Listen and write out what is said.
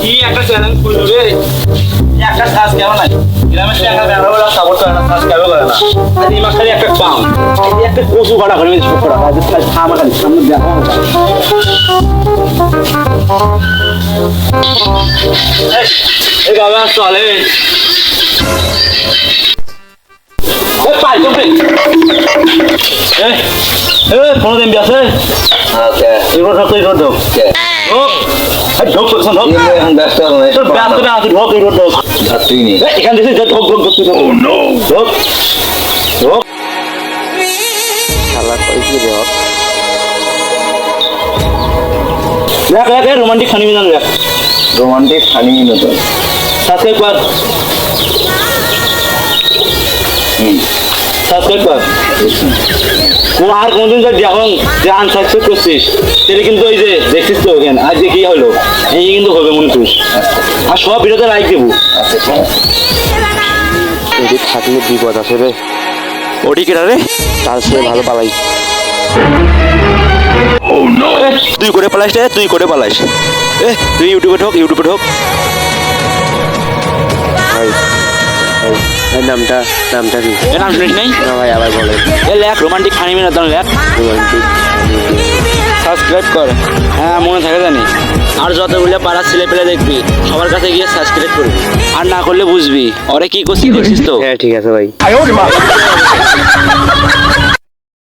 কি একটা চ্যালেঞ্জ করল রে? একটা শ্বাস কেমন আছে গ্রামের থেকে একটা বেড়া বেড়া সাপোর্ট করে না শ্বাস কেমন করে না? আর এই মাসখালি একটা পাম একটা কচু কাটা করে ছোট করা আজ সামনে দেখো এই বাবা চলে। পাই তুমি এই এই ওকে ওকে ঢোক এখন থেকে ঢোক ঢোক তুই ঢোক ঢোক ঢোক শালা কইছি রে দেখ দেখ রোমান্টিক খানি মিজান দেখ। রোমান্টিক ফানি মতো সাবস্ক্রাইব কর হুম। সাবস্ক্রাইব কর ও আর কোনদিন যদি দেখুন যে আনসাকসেস করছিস তাহলে কিন্তু ওই যে দেখছিস তো ওখানে আজ যে কি হলো? এই কিন্তু হবে মনে তুই আর সব ভিডিওতে লাইক দেবো। আচ্ছা যদি থাকলে বিপদ আছে রে। ওটি কেটা রে? তার সে ভালো পালাই। তুই করে পালাইস রে তুই করে পালাইস। এ তুই ইউটিউবে ঢোক ইউটিউবে ঢোক। এই নামটা নামটা কি? নাম শুনিস নাই? না ভাই আবার বলে। এ লেখ রোমান্টিক খানি না তোর লেখ। রোমান্টিক সাবস্ক্রাইব কর। হ্যাঁ মনে থাকে জানি। আর যতগুলো পাড়ার ছেলে পেলে দেখবি সবার কাছে গিয়ে সাবস্ক্রাইব করবি আর না করলে বুঝবি। ওরে কি করছিস দেখছিস তো? হ্যাঁ ঠিক আছে ভাই।